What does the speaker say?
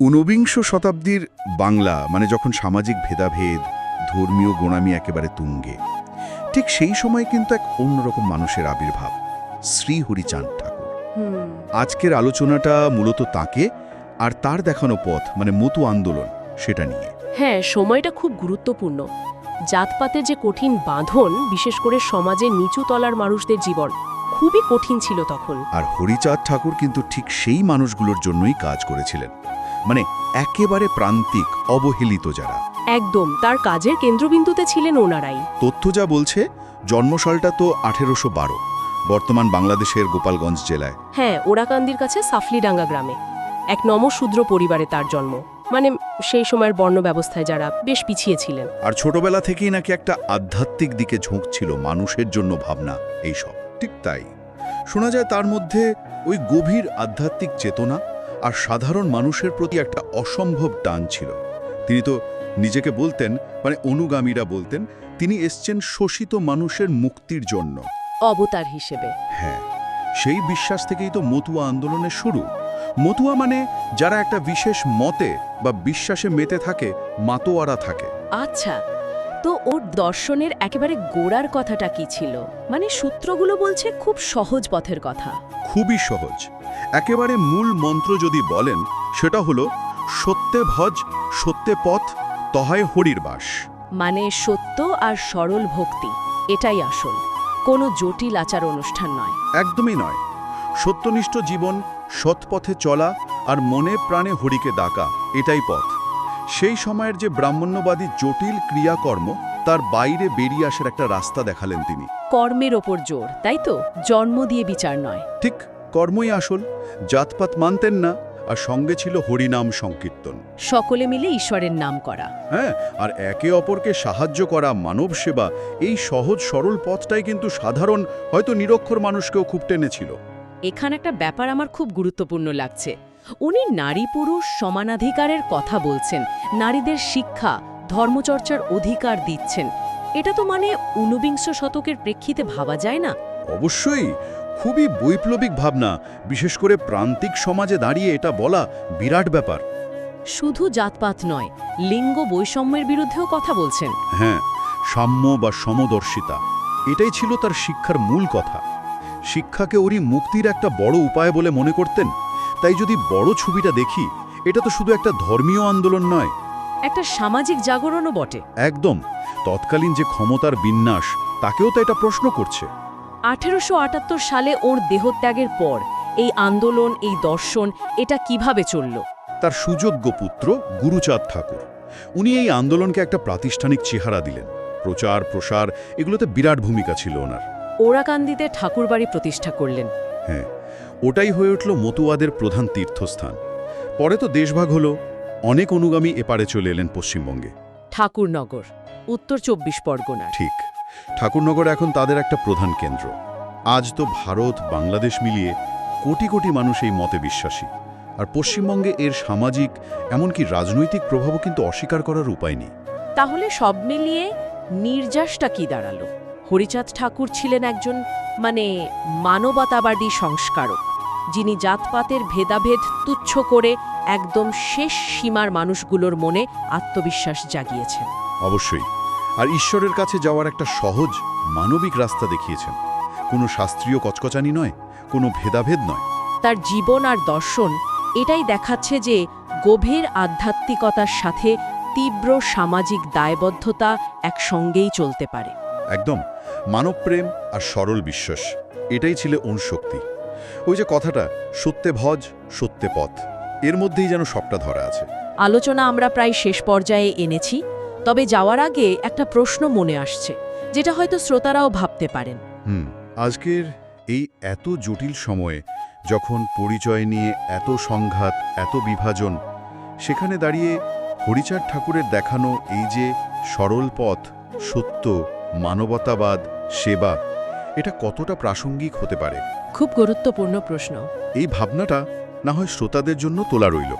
ঊনবিংশ শতাব্দীর বাংলা মানে যখন সামাজিক ভেদাভেদ ধর্মীয় গোনামি একেবারে তুঙ্গে ঠিক সেই সময় কিন্তু এক অন্যরকম মানুষের আবির্ভাব শ্রী হরিচাঁদ ঠাকুর আজকের আলোচনাটা মূলত তাকে আর তার দেখানো পথ মানে মতু আন্দোলন সেটা নিয়ে। হ্যাঁ সময়টা খুব গুরুত্বপূর্ণ। জাতপাতের যে কঠিন বাঁধন বিশেষ করে সমাজের নিচু তলার মানুষদের জীবন খুবই কঠিন ছিল তখন। আর হরিচাঁদ ঠাকুর কিন্তু ঠিক সেই মানুষগুলোর জন্যই কাজ করেছিলেন। মানে একেবারে প্রান্তিক অবহেলিত যারা। একদম তার কাজের কেন্দ্রবিন্দুতে ছিলেন ওনারাই। তথ্য যা বলছে জন্মসালটা তো আঠেরোশো বারো বর্তমান বাংলাদেশের গোপালগঞ্জ জেলায়। হ্যাঁ ওরাকান্দির কাছে সাফলিডাঙ্গা গ্রামে। এক নমশূদ্র পরিবারে তার জন্ম। মানে সেই সময়ের বর্ণ ব্যবস্থায় যারা বেশ পিছিয়ে ছিলেন। আর ছোটবেলা থেকেই নাকি একটা আধ্যাত্মিক দিকে ঝোঁক ছিল মানুষের জন্য ভাবনা এইসব। ঠিক তাই। শোনা যায় তার মধ্যে ওই গভীর আধ্যাত্মিক চেতনা আর সাধারণ মানুষের প্রতি একটা অসম্ভব টান ছিল। তিনি তো নিজেকে বলতেন মানে অনুগামীরা বলতেন তিনি এসছেন শোষিত মানুষের মুক্তির জন্য। অবতার হিসেবে। হ্যাঁ সেই বিশ্বাস থেকেই তো মতুয়া আন্দোলনের শুরু। মতুয়া মানে যারা একটা বিশেষ মতে বা বিশ্বাসে মেতে থাকে মাতোয়ারা থাকে। আচ্ছা তো ওর দর্শনের একেবারে গোড়ার কথাটা কি ছিল? মানে সূত্রগুলো বলছে খুব সহজ পথের কথা। খুবই সহজ। একেবারে মূল মন্ত্র যদি বলেন সেটা হলো সত্যে ভজ সত্যে পথ তহায় হরির বাস। মানে সত্য আর সরল ভক্তি এটাই আসল। কোনো জটিল আচার অনুষ্ঠান নয়। একদমই নয়। সত্যনিষ্ঠ জীবন সৎপথে চলা আর মনে প্রাণে হরিকে ডাকা এটাই পথ। সেই সময়ের যে ব্রাহ্মণ্যবাদী জটিল ক্রিয়াকর্ম তার বাইরে বেরিয়ে আসার একটা রাস্তা দেখালেন তিনি। কর্মের ওপর জোর তাই তো? জন্ম দিয়ে বিচার নয়। ঠিক। কর্মই আসল জাতপাত মানতেন না আর সঙ্গে ছিল হরিনাম সংকীর্তন। সকলে মিলে ঈশ্বরের নাম করা। হ্যাঁ আর একে অপরকে সাহায্য করা মানব সেবা এই সহজ সরল পথটাই কিন্তু সাধারণ হয়তো নিরক্ষর মানুষকেও খুব টেনেছিল। এখানে একটা ব্যাপার আমার খুব গুরুত্বপূর্ণ লাগছে। উনি নারী পুরুষ সমানাধিকারের কথা বলছেন নারীদের শিক্ষা ধর্মচর্চার অধিকার দিচ্ছেন। এটা তো মানে ঊনবিংশ শতকের প্রেক্ষিতে ভাবা যায় না? অবশ্যই খুবই বৈপ্লবিক ভাবনা বিশেষ করে প্রান্তিক সমাজে দাঁড়িয়ে এটা বলা বিরাট ব্যাপার। শুধু জাতপাত নয় লিঙ্গ বৈষম্যের বিরুদ্ধেও কথা বলছেন। হ্যাঁ সাম্য বা সমদর্শিতা এটাই ছিল তার শিক্ষার মূল কথা। শিক্ষাকে উনি মুক্তির একটা বড় উপায় বলে মনে করতেন। তাই যদি বড় ছবিটা দেখি এটা তো শুধু একটা ধর্মীয় আন্দোলন নয়। একটা সামাজিক জাগরণও বটে। একদম তৎকালীন যে ক্ষমতার বিন্যাস তাকেও তো এটা প্রশ্ন করছে। আঠেরোশো আটাত্তর সালে ওর দেহত্যাগের পর এই আন্দোলন এই দর্শন এটা কীভাবে চলল? তার সুযোগ্য পুত্র গুরুচাঁদ ঠাকুর। উনি এই আন্দোলনকে একটা প্রাতিষ্ঠানিক চেহারা দিলেন। প্রচার প্রসার এগুলোতে বিরাট ভূমিকা ছিল ওনার। ওরাকান্দিতে ঠাকুরবাড়ি প্রতিষ্ঠা করলেন। হ্যাঁ ওটাই হয়ে উঠল মতুয়াদের প্রধান তীর্থস্থান। পরে তো দেশভাগ হলো অনেক অনুগামী এপারে চলে এলেন পশ্চিমবঙ্গে। ঠাকুরনগর উত্তর চব্বিশ পরগনা ঠিক। ঠাকুরনগর এখন তাদের একটা প্রধান কেন্দ্র। আজ তো ভারত বাংলাদেশ মিলিয়ে কোটি কোটি মানুষ এই মতে বিশ্বাসী। আর পশ্চিমবঙ্গে এর সামাজিক এমনকি রাজনৈতিক প্রভাবও কিন্তু অস্বীকার করার উপায় নেই। তাহলে সব মিলিয়ে নির্যাসটা কি দাঁড়াল? হরিচাঁদ ঠাকুর ছিলেন একজন মানে মানবতাবাদী সংস্কারক যিনি জাতপাতের ভেদাভেদ তুচ্ছ করে একদম শেষ সীমার মানুষগুলোর মনে আত্মবিশ্বাস জাগিয়েছেন। অবশ্যই। আর ঈশ্বরের কাছে যাওয়ার একটা সহজ মানবিক রাস্তা দেখিয়েছেন। কোনো শাস্ত্রীয় কচকচানি নয় কোনো ভেদাভেদ নয়। তার জীবন আর দর্শন এটাই দেখাচ্ছে যে গভীর আধ্যাত্মিকতার সাথে তীব্র সামাজিক দায়বদ্ধতা একসঙ্গেই চলতে পারে। একদম মানবপ্রেম আর সরল বিশ্বাস এটাই ছিল ওর শক্তি। ওই যে কথাটা সত্যে ভজ সত্যে পথ এর মধ্যেই যেন সবটা ধরা আছে। আলোচনা আমরা প্রায় শেষ পর্যায়ে এনেছি। তবে যাওয়ার আগে একটা প্রশ্ন মনে আসছে যেটা হয়তো শ্রোতারাও ভাবতে পারেন। হুম আজকের এই এত জটিল সময়ে যখন পরিচয় নিয়ে এত সংঘাত এত বিভাজন সেখানে দাঁড়িয়ে হরিচাঁদ ঠাকুরের দেখানো এই যে সরল পথ সত্য মানবতাবাদ সেবা এটা কতটা প্রাসঙ্গিক হতে পারে? খুব গুরুত্বপূর্ণ প্রশ্ন। এই ভাবনাটা না হয় শ্রোতাদের জন্য তোলা রইল।